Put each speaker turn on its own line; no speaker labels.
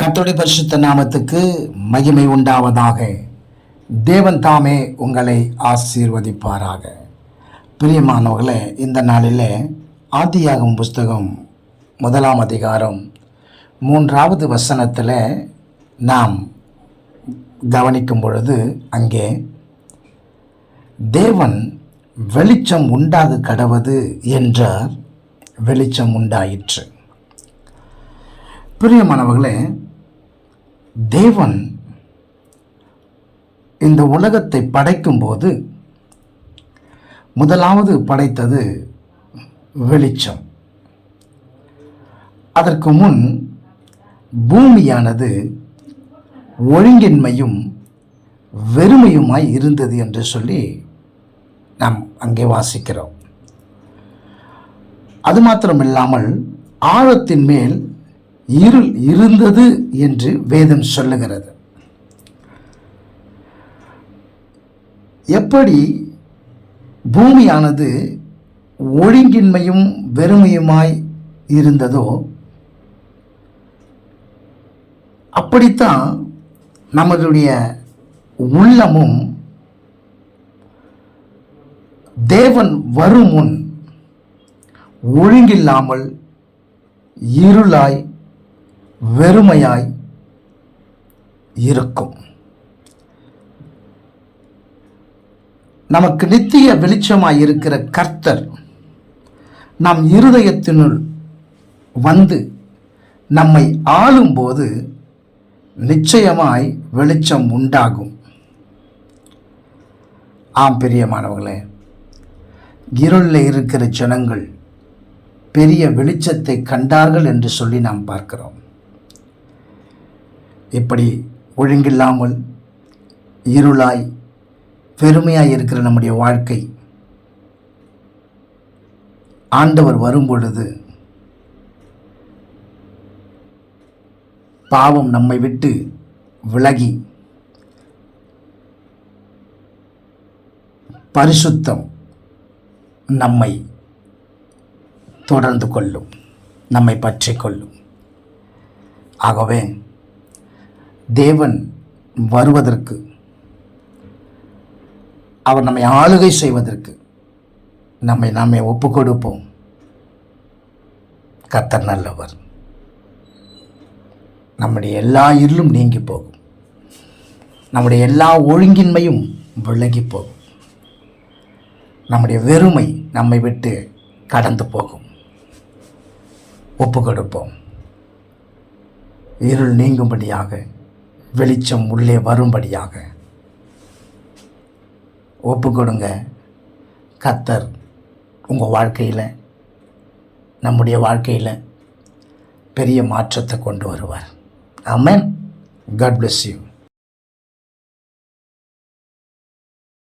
கர்த்தருடைய பரிசுத்த நாமத்துக்கு மகிமை உண்டாவதாக. தேவன் தாமே உங்களை ஆசீர்வதிப்பாராக. பிரியமானவர்களே இந்த நாளில் ஆதியாகும் புஸ்தகம் முதலாம் அதிகாரம் மூன்றாவது வசனத்தில் நாம் கவனிக்கும் பொழுது அங்கே தேவன் வெளிச்சம் உண்டாக கடவது என்றார் வெளிச்சம் உண்டாயிற்று. பிரியமானவர்களே தேவன் இந்த உலகத்தை படைக்கும்போது முதலாவது படைத்தது வெளிச்சம். அதற்கு முன் பூமியானது ஒழுங்கின்மையும் வெறுமையுமாய் இருந்தது என்று சொல்லி நாம் அங்கே வாசிக்கிறோம். அது மாத்திரமில்லாமல் ஆழத்தின் மேல் இருள் இருந்தது என்று வேதம் சொல்லுகிறது. எப்படி பூமியானது ஒழுங்கின்மையும் வெறுமையுமாய் இருந்ததோ அப்படித்தான் நம்மளுடைய உள்ளமும் தேவன் வரும் முன் ஒழுங்கில்லாமல் இருளாய் வெறுமையாய் இருக்கும். நமக்கு நித்திய வெளிச்சமாய் இருக்கிற கர்த்தர் நம் இருதயத்தினுள் வந்து நம்மை ஆளும்போது நிச்சயமாய் வெளிச்சம் உண்டாகும். ஆம் பிரியமானவர்களே இருளில் இருக்கிற ஜனங்கள் பெரிய வெளிச்சத்தை கண்டார்கள் என்று சொல்லி நாம் பார்க்கிறோம். இப்படி ஒழுங்கில்லாமல் இருளாய் பெருமையாய் இருக்கிற நம்முடைய வாழ்க்கை ஆண்டவர் வரும்பொழுது பாவம் நம்மை விட்டு விலகி பரிசுத்தம் நம்மை தொடர்ந்து கொள்ளும் நம்மை பற்றி கொள்ளும். ஆகவே தேவன் வருவதற்கு அவர் நம்மை ஆளுகை செய்வதற்கு நம்மை நாமே ஒப்பு கொடுப்போம் கத்தர் நல்லவர். நம்முடைய எல்லா இருளும் நீங்கி போகும். நம்முடைய எல்லா ஒழுங்கின்மையும் விலகி போகும். நம்முடைய வெறுமை நம்மை விட்டு கடந்து போகும். ஒப்பு கொடுப்போம் இருள் நீங்கும்படியாக வெளிச்சம் உள்ளே வரும்படியாக. ஒப்பு கொடுங்க கத்தர் உங்கள் வாழ்க்கையில் நம்முடைய வாழ்க்கையில் பெரிய மாற்றத்தை கொண்டு வருவார். ஆமென். God bless you